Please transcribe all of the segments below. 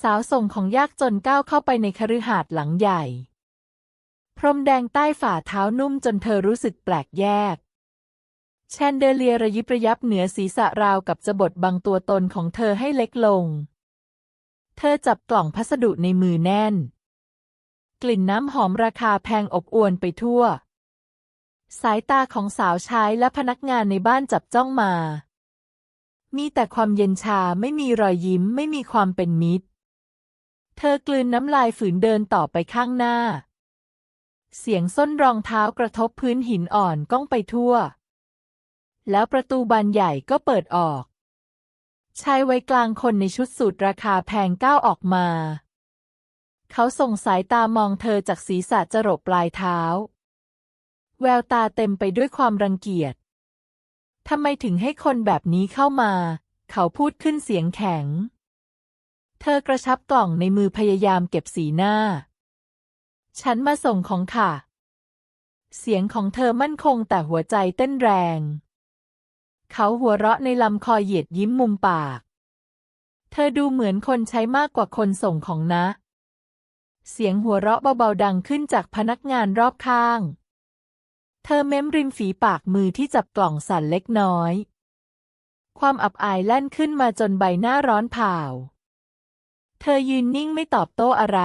สาวส่งของยากจนก้าวเข้าไปในคฤหาสน์หลังใหญ่ พรมแดงใต้ฝ่าเท้านุ่มจนเธอรู้สึกแปลกแยก แชนเดเลียระยิบระยับเหนือศีรษะราวกับจะบดบังตัวตนของเธอให้เล็กลง เธอจับกล่องพัสดุในมือแน่น กลิ่นน้ำหอมราคาแพงอบอวนไปทั่ว สายตาของสาวใช้และพนักงานในบ้านจับจ้องมา มีแต่ความเย็นชาไม่มีรอยยิ้มไม่มีความเป็นมิตร เธอกลืนน้ำลายฝืนเดินต่อไปข้างหน้า เสียงส้นรองเท้ากระทบพื้นหินอ่อนก้องไปทั่ว แล้วประตูบานใหญ่ก็เปิดออก ชายวัยกลางคนในชุดสูทราคาแพงก้าวออกมา เขาส่งสายตามองเธอจากศีรษะจรดปลายเท้า แววตาเต็มไปด้วยความรังเกียจทำไมถึงให้คนแบบนี้เข้ามา เขาพูดขึ้นเสียงแข็ง เธอกระชับกล่องในมือพยายามเก็บสีหน้า ฉันมาส่งของค่ะ เสียงของเธอมั่นคงแต่หัวใจเต้นแรง เขาหัวเราะในลำคอเหยียดยิ้มมุมปาก เธอดูเหมือนคนใช้มากกว่าคนส่งของนะ เสียงหัวเราะเบาๆดังขึ้นจากพนักงานรอบข้าง เธอเม้มริมฝีปากมือที่จับกล่องสั่นเล็กน้อย ความอับอายแล่นขึ้นมาจนใบหน้าร้อนเผา เธอยืนนิ่งไม่ตอบโต้อะไร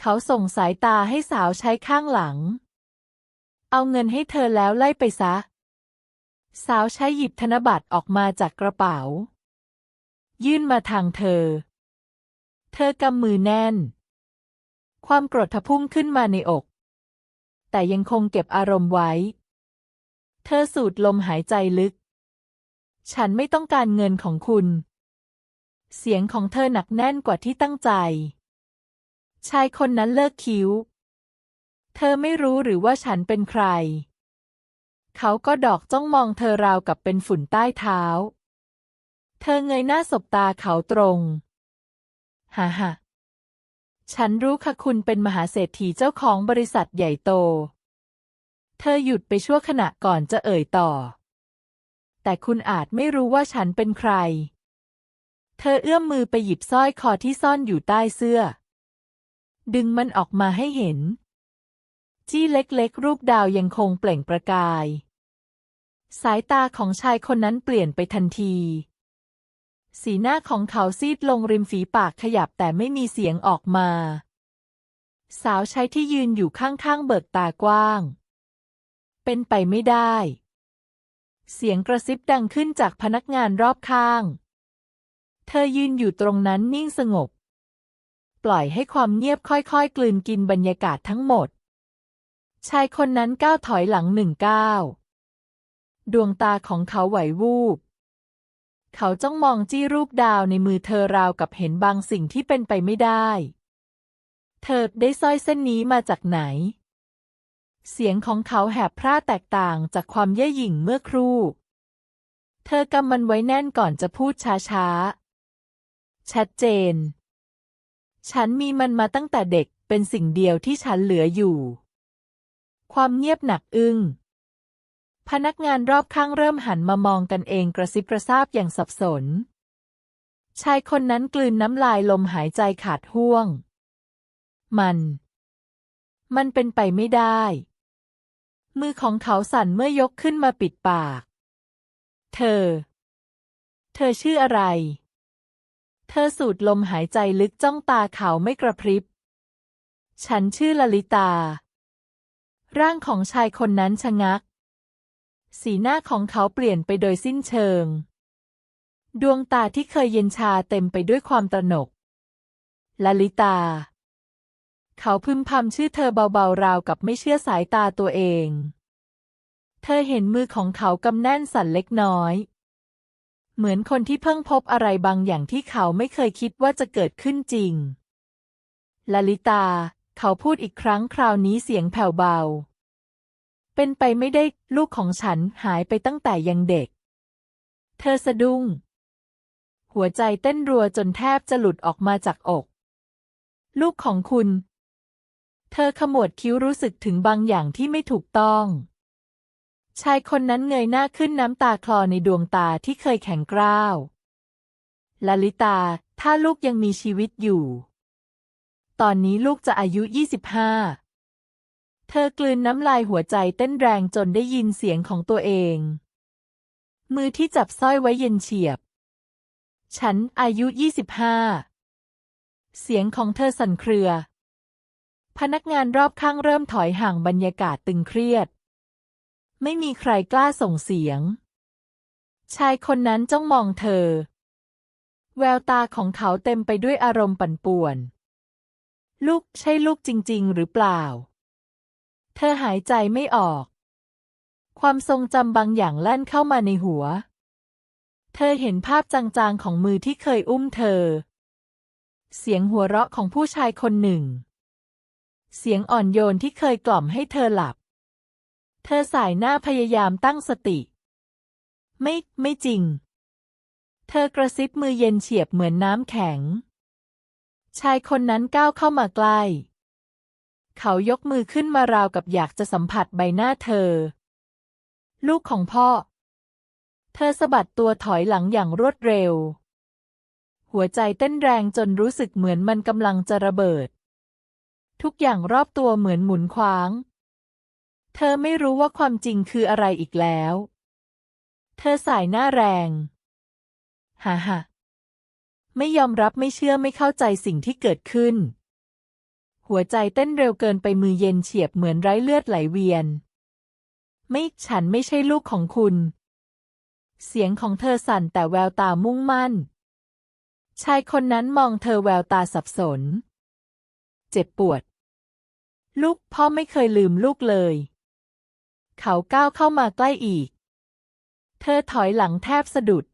เขาส่งสายตาให้สาวใช้ข้างหลัง เอาเงินให้เธอแล้วไล่ไปซะ สาวใช้หยิบธนบัตรออกมาจากกระเป๋า ยื่นมาทางเธอ เธอกำมือแน่น ความโกรธทะพุ่งขึ้นมาในอก แต่ยังคงเก็บอารมณ์ไว้ เธอสูดลมหายใจลึก ฉันไม่ต้องการเงินของคุณ เสียงของเธอหนักแน่นกว่าที่ตั้งใจ ชายคนนั้นเลิกคิ้ว เธอไม่รู้หรือว่าฉันเป็นใคร เขาก็ดอกจ้องมองเธอราวกับเป็นฝุ่นใต้เท้า เธอเงยหน้าสบตาเขาตรงฮ่าฮ่าฉันรู้ค่ะคุณเป็นมหาเศรษฐีเจ้าของบริษัทใหญ่โต เธอหยุดไปชั่วขณะก่อนจะเอ่ยต่อ แต่คุณอาจไม่รู้ว่าฉันเป็นใคร เธอเอื้อมมือไปหยิบสร้อยคอที่ซ่อนอยู่ใต้เสื้อ ดึงมันออกมาให้เห็น จี้เล็กๆ รูปดาวยังคงเปล่งประกาย สายตาของชายคนนั้นเปลี่ยนไปทันที สีหน้าของเขาซีดลงริมฝีปากขยับแต่ไม่มีเสียงออกมา สาวใช้ที่ยืนอยู่ข้างๆเบิกตากว้าง เป็นไปไม่ได้ เสียงกระซิบดังขึ้นจากพนักงานรอบข้าง เธอยืนอยู่ตรงนั้นนิ่งสงบ ปล่อยให้ความเงียบค่อยๆ กลืนกินบรรยากาศทั้งหมด ชายคนนั้นก้าวถอยหลังหนึ่งก้าวดวงตาของเขาไหววูบ เขาจ้องมองจี้รูปดาวในมือเธอราวกับเห็นบางสิ่งที่เป็นไปไม่ได้ เธอได้สร้อยเส้นนี้มาจากไหน เสียงของเขาแหบพร่าแตกต่างจากความเย่อหยิ่งเมื่อครู่ เธอกำมันไว้แน่นก่อนจะพูดช้าๆ ชัดเจน ฉันมีมันมาตั้งแต่เด็กเป็นสิ่งเดียวที่ฉันเหลืออยู่ ความเงียบหนักอึ้ง พนักงานรอบข้างเริ่มหันมามองกันเองกระซิบกระซาบอย่างสับสน ชายคนนั้นกลืนน้ำลายลมหายใจขาดห่วง มัน มันเป็นไปไม่ได้ มือของเขาสั่นเมื่อยกขึ้นมาปิดปาก เธอ เธอชื่ออะไร เธอสูดลมหายใจลึกจ้องตาเขาไม่กระพริบ ฉันชื่อลลิตา ร่างของชายคนนั้นชะงัก สีหน้าของเขาเปลี่ยนไปโดยสิ้นเชิง ดวงตาที่เคยเย็นชาเต็มไปด้วยความตระหนกลลิตา เขาพึมพำชื่อเธอเบาๆราวกับไม่เชื่อสายตาตัวเอง เธอเห็นมือของเขากำแน่นสั่นเล็กน้อย เหมือนคนที่เพิ่งพบอะไรบางอย่างที่เขาไม่เคยคิดว่าจะเกิดขึ้นจริง ลลิตา เขาพูดอีกครั้งคราวนี้เสียงแผ่วเบา เป็นไปไม่ได้ลูกของฉันหายไปตั้งแต่ยังเด็ก เธอสะดุ้ง หัวใจเต้นรัวจนแทบจะหลุดออกมาจากอก ลูกของคุณ เธอขมวดคิ้วรู้สึกถึงบางอย่างที่ไม่ถูกต้อง ชายคนนั้นเงยหน้าขึ้นน้ำตาคลอในดวงตาที่เคยแข็งกร้าวลลิตา ถ้าลูกยังมีชีวิตอยู่ ตอนนี้ลูกจะอายุ 25 เธอกลืนน้ำลายหัวใจเต้นแรงจนได้ยินเสียงของตัวเอง มือที่จับสร้อยไว้เย็นเฉียบ ฉันอายุ 25 เสียงของเธอสั่นเครือ พนักงานรอบข้างเริ่มถอยห่างบรรยากาศตึงเครียด ไม่มีใครกล้าส่งเสียง ชายคนนั้นจ้องมองเธอ แววตาของเขาเต็มไปด้วยอารมณ์ปั่นป่วน ลูกใช่ลูกจริง ๆ หรือเปล่า เธอหายใจไม่ออก ความทรงจำบางอย่างแล่นเข้ามาในหัว เธอเห็นภาพจางๆของมือที่เคยอุ้มเธอ เสียงหัวเราะของผู้ชายคนหนึ่ง เสียงอ่อนโยนที่เคยกล่อมให้เธอหลับ เธอสายหน้าพยายามตั้งสติ ไม่ ไม่จริง เธอกระซิบมือเย็นเฉียบเหมือนน้ำแข็ง ชายคนนั้นก้าวเข้ามาใกล้ เขายกมือขึ้นมาราวกับอยากจะสัมผัสใบหน้าเธอ ลูกของพ่อ เธอสะบัดตัวถอยหลังอย่างรวดเร็ว หัวใจเต้นแรงจนรู้สึกเหมือนมันกำลังจะระเบิด ทุกอย่างรอบตัวเหมือนหมุนคว้าง เธอไม่รู้ว่าความจริงคืออะไรอีกแล้ว เธอสายหน้าแรง ฮ่าฮ่าไม่ยอมรับไม่เชื่อไม่เข้าใจสิ่งที่เกิดขึ้น หัวใจเต้นเร็วเกินไปมือเย็นเฉียบเหมือนไร้เลือดไหลเวียน ไม่ฉันไม่ใช่ลูกของคุณ เสียงของเธอสั่นแต่แววตามุ่งมั่น ชายคนนั้นมองเธอแววตาสับสน เจ็บปวด ลูกพ่อไม่เคยลืมลูกเลย เขาก้าวเข้ามาใกล้อีก เธอถอยหลังแทบสะดุด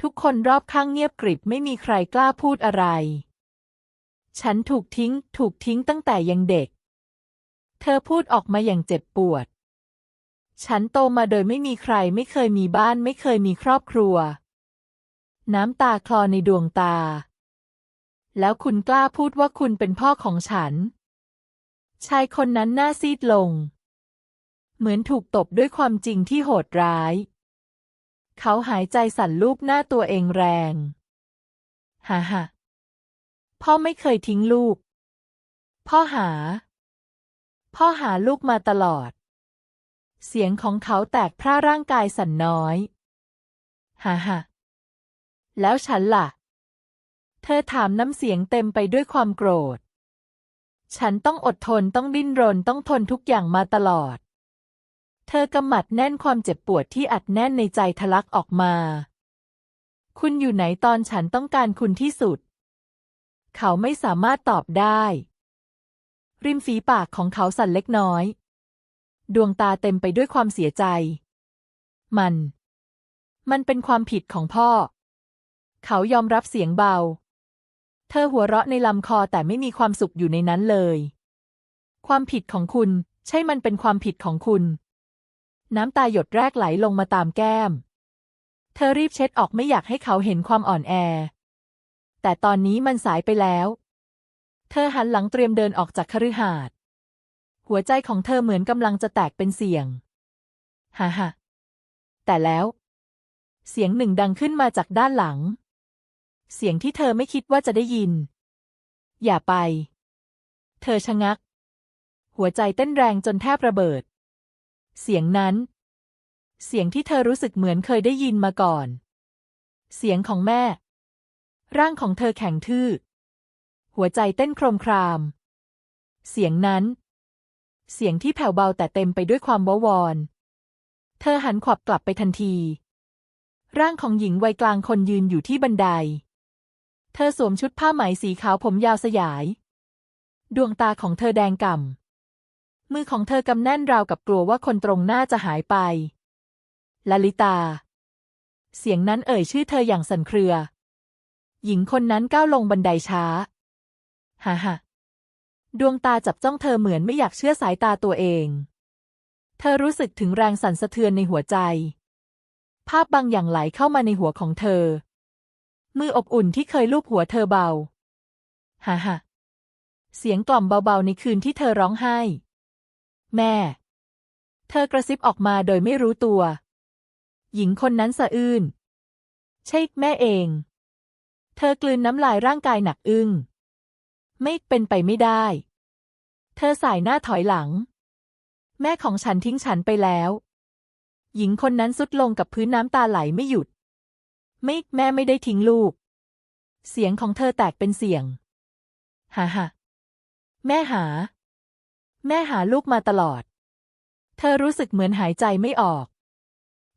ทุกคนรอบข้างเงียบกริบไม่มีใครกล้าพูดอะไร ฉันถูกทิ้ง ถูกทิ้งตั้งแต่ยังเด็ก เธอพูดออกมาอย่างเจ็บปวด ฉันโตมาโดยไม่มีใคร ไม่เคยมีบ้าน ไม่เคยมีครอบครัว น้ำตาคลอในดวงตา แล้วคุณกล้าพูดว่าคุณเป็นพ่อของฉัน ชายคนนั้นหน้าซีดลง เหมือนถูกตบด้วยความจริงที่โหดร้าย เขาหายใจสั่นลูบหน้าตัวเองแรง ฮ่าฮ่าพ่อไม่เคยทิ้งลูก พ่อหา พ่อหาลูกมาตลอด เสียงของเขาแตกพร่าร่างกายสั่นน้อย ฮ่าฮ่าแล้วฉันล่ะ เธอถามน้ำเสียงเต็มไปด้วยความโกรธ ฉันต้องอดทนต้องดิ้นรนต้องทนทุกอย่างมาตลอด เธอกำหมัดแน่นความเจ็บปวดที่อัดแน่นในใจทะลักออกมา คุณอยู่ไหนตอนฉันต้องการคุณที่สุด เขาไม่สามารถตอบได้ ริมฝีปากของเขาสั่นเล็กน้อย ดวงตาเต็มไปด้วยความเสียใจ มัน มันเป็นความผิดของพ่อ เขายอมรับเสียงเบา เธอหัวเราะในลำคอแต่ไม่มีความสุขอยู่ในนั้นเลย ความผิดของคุณ ใช่มันเป็นความผิดของคุณ น้ำตาหยดแรกไหลลงมาตามแก้ม เธอรีบเช็ดออกไม่อยากให้เขาเห็นความอ่อนแอ แต่ตอนนี้มันสายไปแล้ว เธอหันหลังเตรียมเดินออกจากคฤหาสน์ หัวใจของเธอเหมือนกำลังจะแตกเป็นเสียง ฮ่าฮ่าแต่แล้ว เสียงหนึ่งดังขึ้นมาจากด้านหลัง เสียงที่เธอไม่คิดว่าจะได้ยิน อย่าไป เธอชะงัก หัวใจเต้นแรงจนแทบระเบิด เสียงนั้น เสียงที่เธอรู้สึกเหมือนเคยได้ยินมาก่อน เสียงของแม่ ร่างของเธอแข็งทื่อ หัวใจเต้นโครมคราม เสียงนั้น เสียงที่แผ่วเบาแต่เต็มไปด้วยความวาวอน เธอหันขวับกลับไปทันที ร่างของหญิงวัยกลางคนยืนอยู่ที่บันได เธอสวมชุดผ้าไหมสีขาวผมยาวสยาย ดวงตาของเธอแดงก่ำ มือของเธอกำแน่นราวกับกลัวว่าคนตรงหน้าจะหายไป ลลิตา เสียงนั้นเอ่ยชื่อเธออย่างสั่นเครือ หญิงคนนั้นก้าวลงบันไดช้า ฮ่าฮ่าดวงตาจับจ้องเธอเหมือนไม่อยากเชื่อสายตาตัวเอง เธอรู้สึกถึงแรงสั่นสะเทือนในหัวใจ ภาพบางอย่างไหลเข้ามาในหัวของเธอ มืออบอุ่นที่เคยลูบหัวเธอเบา ฮ่าฮ่าเสียงกล่อมเบาๆในคืนที่เธอร้องไห้ แม่ เธอกระซิบออกมาโดยไม่รู้ตัว หญิงคนนั้นสะอื้นใช่แม่เอง เธอกลืนน้ำลายร่างกายหนักอึ้ง ไม่เป็นไปไม่ได้ เธอสายหน้าถอยหลัง แม่ของฉันทิ้งฉันไปแล้ว หญิงคนนั้นสุดลงกับพื้นน้ำตาไหลไม่หยุด ไม่แม่ไม่ได้ทิ้งลูก เสียงของเธอแตกเป็นเสียงหาหาแม่หา แม่หาลูกมาตลอด เธอรู้สึกเหมือนหายใจไม่ออก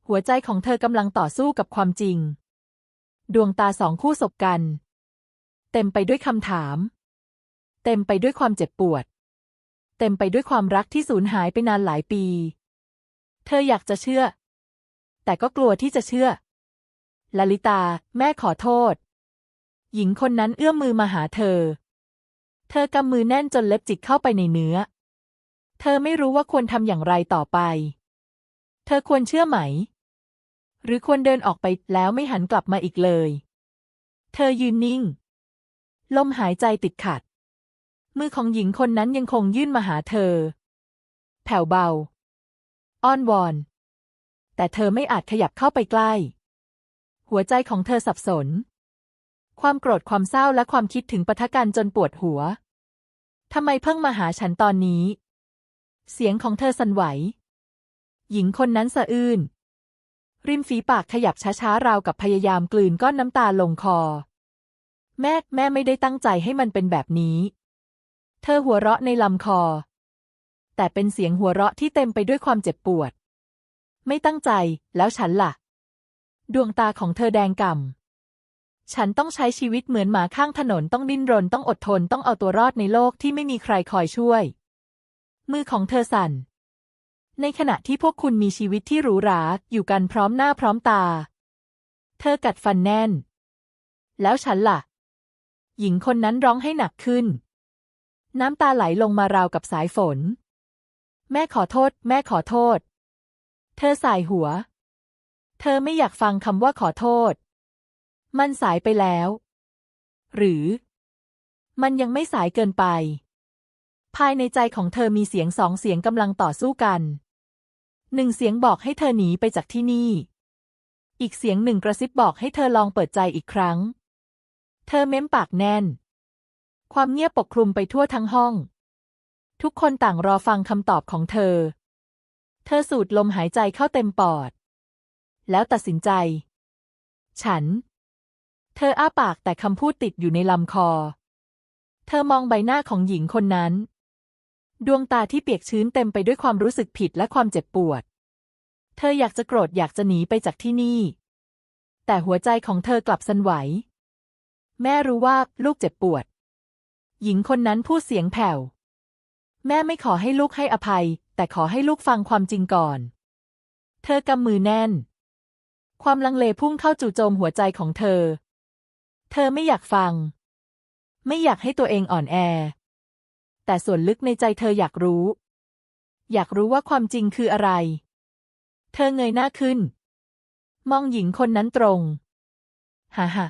หัวใจของเธอกำลังต่อสู้กับความจริง ดวงตาสองคู่สบกัน เต็มไปด้วยคำถาม เต็มไปด้วยความเจ็บปวด เต็มไปด้วยความรักที่สูญหายไปนานหลายปี เธออยากจะเชื่อ แต่ก็กลัวที่จะเชื่อลลิตา แม่ขอโทษ หญิงคนนั้นเอื้อมมือมาหาเธอ เธอกำมือแน่นจนเล็บจิกเข้าไปในเนื้อ เธอไม่รู้ว่าควรทำอย่างไรต่อไป เธอควรเชื่อไหม หรือควรเดินออกไปแล้วไม่หันกลับมาอีกเลย เธอยืนนิ่ง ลมหายใจติดขัด มือของหญิงคนนั้นยังคงยื่นมาหาเธอ แผ่วเบา อ้อนวอน แต่เธอไม่อาจขยับเข้าไปใกล้ หัวใจของเธอสับสน ความโกรธความเศร้าและความคิดถึงปะทะกันจนปวดหัวทำไมเพิ่งมาหาฉันตอนนี้ เสียงของเธอสั่นไหว หญิงคนนั้นสะอื้น ริมฝีปากขยับช้าๆ ราวกับพยายามกลืนก้อนน้ำตาลงคอ แม่แม่ไม่ได้ตั้งใจให้มันเป็นแบบนี้ เธอหัวเราะในลำคอ แต่เป็นเสียงหัวเราะที่เต็มไปด้วยความเจ็บปวด ไม่ตั้งใจ แล้วฉันล่ะ ดวงตาของเธอแดงก่ำ ฉันต้องใช้ชีวิตเหมือนหมาข้างถนนต้องดิ้นรนต้องอดทนต้องเอาตัวรอดในโลกที่ไม่มีใครคอยช่วย มือของเธอสั่น ในขณะที่พวกคุณมีชีวิตที่หรูหราอยู่กันพร้อมหน้าพร้อมตา เธอกัดฟันแน่น แล้วฉันล่ะ หญิงคนนั้นร้องให้หนักขึ้น น้ำตาไหลลงมาราวกับสายฝน แม่ขอโทษ แม่ขอโทษ เธอสายหัว เธอไม่อยากฟังคำว่าขอโทษ มันสายไปแล้ว หรือ มันยังไม่สายเกินไป ภายในใจของเธอมีเสียงสองเสียงกำลังต่อสู้กันหนึ่งเสียงบอกให้เธอหนีไปจากที่นี่ อีกเสียงหนึ่งกระซิบบอกให้เธอลองเปิดใจอีกครั้ง เธอเม้มปากแน่น ความเงียบปกคลุมไปทั่วทั้งห้อง ทุกคนต่างรอฟังคำตอบของเธอ เธอสูดลมหายใจเข้าเต็มปอด แล้วตัดสินใจ ฉัน เธออ้าปากแต่คำพูดติดอยู่ในลำคอ เธอมองใบหน้าของหญิงคนนั้น ดวงตาที่เปียกชื้นเต็มไปด้วยความรู้สึกผิดและความเจ็บปวด เธออยากจะโกรธอยากจะหนีไปจากที่นี่ แต่หัวใจของเธอกลับสั่นไหว แม่รู้ว่าลูกเจ็บปวด หญิงคนนั้นพูดเสียงแผ่ว แม่ไม่ขอให้ลูกให้อภัย แต่ขอให้ลูกฟังความจริงก่อน เธอกำมือแน่น ความลังเลพุ่งเข้าจู่โจมหัวใจของเธอ เธอไม่อยากฟัง ไม่อยากให้ตัวเองอ่อนแอ แต่ส่วนลึกในใจเธออยากรู้ อยากรู้ว่าความจริงคืออะไร เธอเงยหน้าขึ้น มองหญิงคนนั้นตรง ฮ่าฮ่า